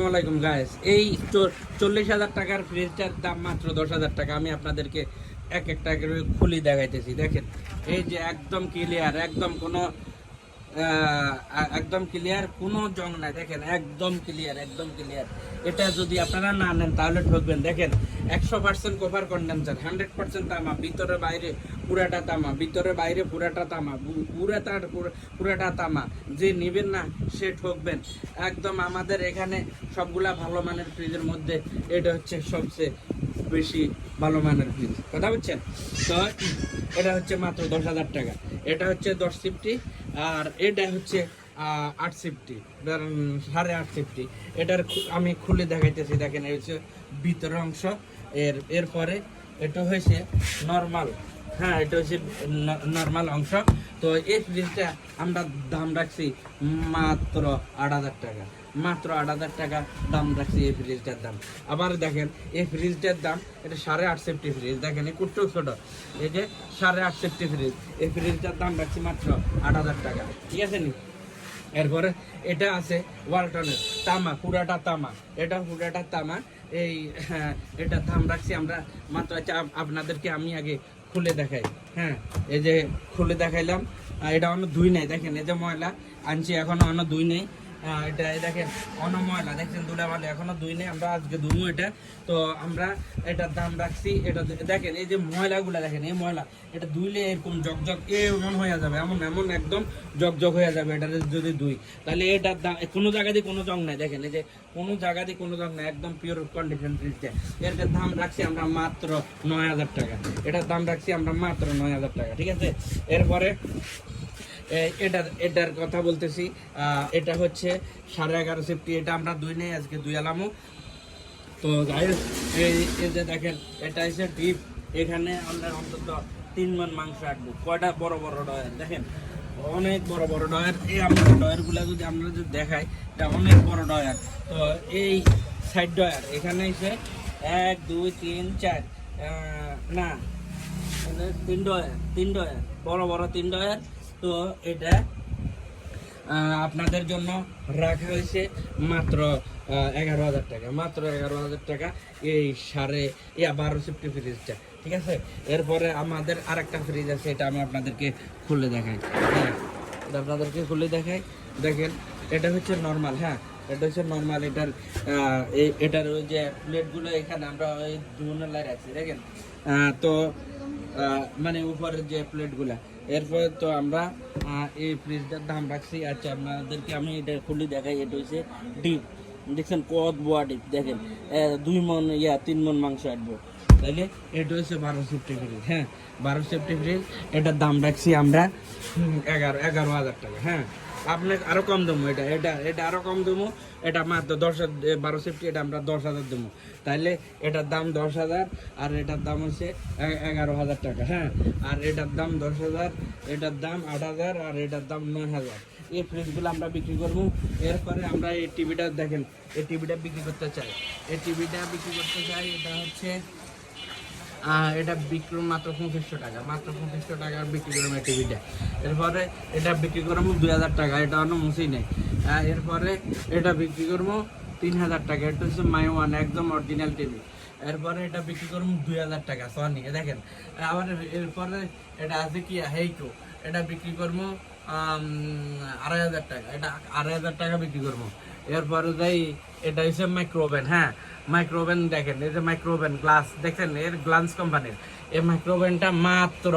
আসসালামাইকুম গায়েস এই চল্লিশ হাজার টাকার ফ্রিজটার দাম মাত্র দশ হাজার টাকা। আমি আপনাদেরকে এক একটা করে খুলি দেখাইতেছি। দেখেন, এই যে একদম ক্লিয়ার একদম কোনো একদম ক্লিয়ার কোনো জং নাই। দেখেন, একদম ক্লিয়ার একদম ক্লিয়ার এটা যদি আপনারা না নেন, তাহলে ঠকবেন। দেখেন একশো percent cover condenser hundred percent তামা, ভিতরে বাইরে পুরাটা তামা, ভিতরে বাইরে পুরাটা তামা পুরা- পুরাটা তামা। যে নেবেন না, সে ঠকবেন। একদম আমাদের এখানে সবগুলা ভালো মানের ফ্রিজের মধ্যে এটা হচ্ছে সবচেয়ে বেশি ভালো মানের ফ্রিজ। কথা বুঝছেন? তো এটা হচ্ছে মাত্র দশ হাজার টাকা। এটা হচ্ছে দশ সিফটি আর এটা হচ্ছে আট ধরেন সাড়ে আট সিফটি এটার আমি খুলে দেখাইতেছি, দেখেন, এই হচ্ছে ভিতর অংশ। এর, এরপরে এটা হয়েছে নর্মাল হ্যাঁ এটা হচ্ছে নর্মাল অংশ। তো এই ফ্রিজটা আমরা দাম রাখছি মাত্র আট হাজার টাকা। মাত্র আট হাজার টাকা দাম রাখছি এই ফ্রিজটার দাম। আবার দেখেন, এই ফ্রিজটার দাম, এটা সাড়ে আট সেফটি ফ্রিজ দেখেন, এই কুট্টু ছোট। এই যে সাড়ে আট সেফটি ফ্রিজ এই ফ্রিজটার দাম রাখছি মাত্র আট হাজার টাকা। ঠিক আছে নি? এরপরে এটা আছে ওয়ালটনের তামা পুরাটা তামা। এটা পুরাটা তামা। এই হ্যাঁ, এটা থাম রাখছি আমরা। মাত্র আচ্ছা আপনাদেরকে আমি আগে খুলে দেখাই। হ্যাঁ এই যে খুলে দেখাইলাম। এটা অন্য ধুই নাই দেখেন এই যে ময়লা আনছি এখন অন্য ধুই নেই। এটা দেখেন অন্য ময়লা দেখছেন দুলা মালে, এখনও ধুই নেই, আমরা আজকে ধুমু এটা। তো আমরা এটার দাম রাখছি, এটা দেখেন, এই যে ময়লাগুলা, দেখেন, এই ময়লা, এটা ধুইলে এরকম জকজক এমন হয়ে যাবে, এমন এমন একদম জকজক হয়ে যাবে এটা যদি ধুই। তাহলে এটার দাম কোনো জায়গা দিয়ে কোনো জং নাই, দেখেন, এই যে কোনো জায়গা দিয়ে কোনো জং নাই, একদম পিওর কন্ডিশন ফ্রিজটা এর দাম রাখছি আমরা মাত্র নয় হাজার টাকা। এটার দাম রাখছি আমরা মাত্র নয় হাজার টাকা, ঠিক আছে? এরপরে এ- এটা এটার কথা বলতেছি। এটা হচ্ছে সাড়ে এগারো সেফটি এটা আমরা দুই নেই, আজকে দুই আলামও তো গাইস এই যে দেখেন, এটা হচ্ছে ডিপ এখানে আমরা অন্তত তিন মন মাংস রাখব। কয়টা বড় বড় ডয়ার দেখেন, অনেক বড় বড় ডয়ার এই আমরা ডয়ারগুলো যদি আমরা যদি দেখাই, এটা অনেক বড় ডয়ার তো এই সাইড ডয়ার এখানে এসে এক, দুই, তিন, চার না, তিন ডয়ার তিন ডয়ার বড় বড় তিন ডয়ার তো এটা আপনাদের জন্য রাখা হয়েছে মাত্র এগারো হাজার টাকা, মাত্র এগারো হাজার টাকা এই সাড়ে ইয়া বারো সিফটি ফ্রিজটা, ঠিক আছে? এরপরে আমাদের আরেকটা ফ্রিজ আছে, এটা আমি আপনাদেরকে খুলে দেখাই। হ্যাঁ আপনাদেরকে খুলে দেখাই। দেখেন, এটা হচ্ছে নর্মাল হ্যাঁ এটা হচ্ছে নর্মাল এটার এটার ওই যে প্লেটগুলো এখানে আমরা ওই দুনের রাখছি দেখেন? তো মানে উপরের যে প্লেটগুলা এরপরে তো আমরা এই ফ্রিজটার দাম রাখছি। আচ্ছা আপনাদেরকে আমি এটা খুলে দেখাই, এটা হচ্ছে ডিপ দেখছেন কত বোয়া ডিপ দেখেন। দুই মন, ইয়া, তিন মন মাংস আটবো। তাহলে এটা হচ্ছে বারো সেফটি ফ্রিজ হ্যাঁ? বারো সেফটি ফ্রিজ এটার দাম রাখছি আমরা এগারো এগারো হাজার টাকা হ্যাঁ? আপনাকে আরও কম দেবো এটা এটা এটা আরও কম দেবো, এটা মাত্র দশ বারো সেফটি, এটা আমরা দশ হাজার দেবো। তাইলে এটার দাম দশ হাজার, আর এটার দাম হচ্ছে এগারো হাজার টাকা হ্যাঁ? আর এটার দাম দশ হাজার, এটার দাম আট হাজার, আর এটার দাম নয় হাজার। এই ফ্রিজগুলো আমরা বিক্রি করব। এরপরে আমরা এই টিভিটা দেখেন, এই টিভিটা বিক্রি করতে চাই। এই টিভিটা বিক্রি করতে চাই, এটা হচ্ছে এটা বিক্রি মাত্র পঁচিশশো টাকা, মাত্র পঁচিশশো টাকার বিক্রি করব টিভিটা। এরপরে এটা বিক্রি করব দুই হাজার টাকা, এটা অন্য মুসি নেই। এরপরে এটা বিক্রি করব তিন হাজার টাকা, এটা হচ্ছে মাই ওয়ান, একদম অরিজিনাল টিভি। এরপরে এটা বিক্রি করব দুই হাজার টাকা সনি দেখেন। আবার এরপরে এটা আছে কি হেইকো এটা বিক্রি করব আড়াই হাজার টাকা, এটা আড়াই হাজার টাকা বিক্রি করব। এরপরে যাই, এটা হচ্ছে মাইক্রোওভেন হ্যাঁ। মাইক্রোওভেন দেখেন এই যে মাইক্রোওভেন গ্লাস দেখেন এর গ্লান্স কোম্পানির এই মাইক্রোওভেনটা মাত্র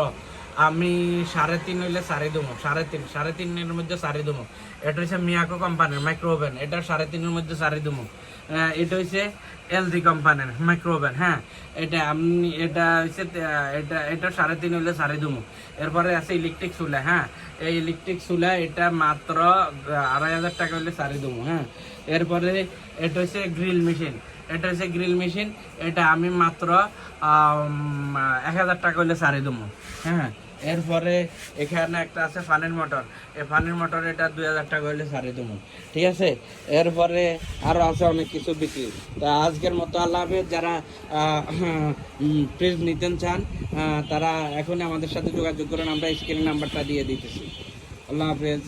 আমি সাড়ে তিন হইলে সাড়ে দেবো সাড়ে তিন সাড়ে তিনের মধ্যে সাড়ে দেবো এটা হচ্ছে মিয়াকো কোম্পানির মাইক্রোওভেন এটা সাড়ে তিনের মধ্যে সাড়ে আহ, এটা হচ্ছে এলজি কোম্পানির মাইক্রোওভেন হ্যাঁ? এটা আপনি এটা হচ্ছে এটা এটা সাড়ে তিন হইলে সাড়ে দেবো এরপরে আছে ইলেকট্রিক চুলা হ্যাঁ? এই ইলেকট্রিক চুলা এটা মাত্র আড়াই হাজার টাকা হইলে সাড়ে দেবো হ্যাঁ? এরপরে এটা হচ্ছে গ্রিল মেশিন এটা হচ্ছে গ্রিল মেশিন, এটা আমি মাত্র এক হাজার টাকা হইলে সারি দেবো। হ্যাঁ এরপরে এখানে একটা আছে ফানের মোটর। এই ফানের মোটর এটা দুই হাজার টাকা হইলে সারি দেবো। ঠিক আছে? এরপরে আরও আছে অনেক কিছু বিক্রি। তা আজকের মতো আল্লাহ হাফেজ। যারা ফ্রিজ নিতেন চান তারা এখন আমাদের সাথে যোগাযোগ করেন। আমরা স্ক্রিন নাম্বারটা দিয়ে দিতেছি। আল্লাহ হাফেজ।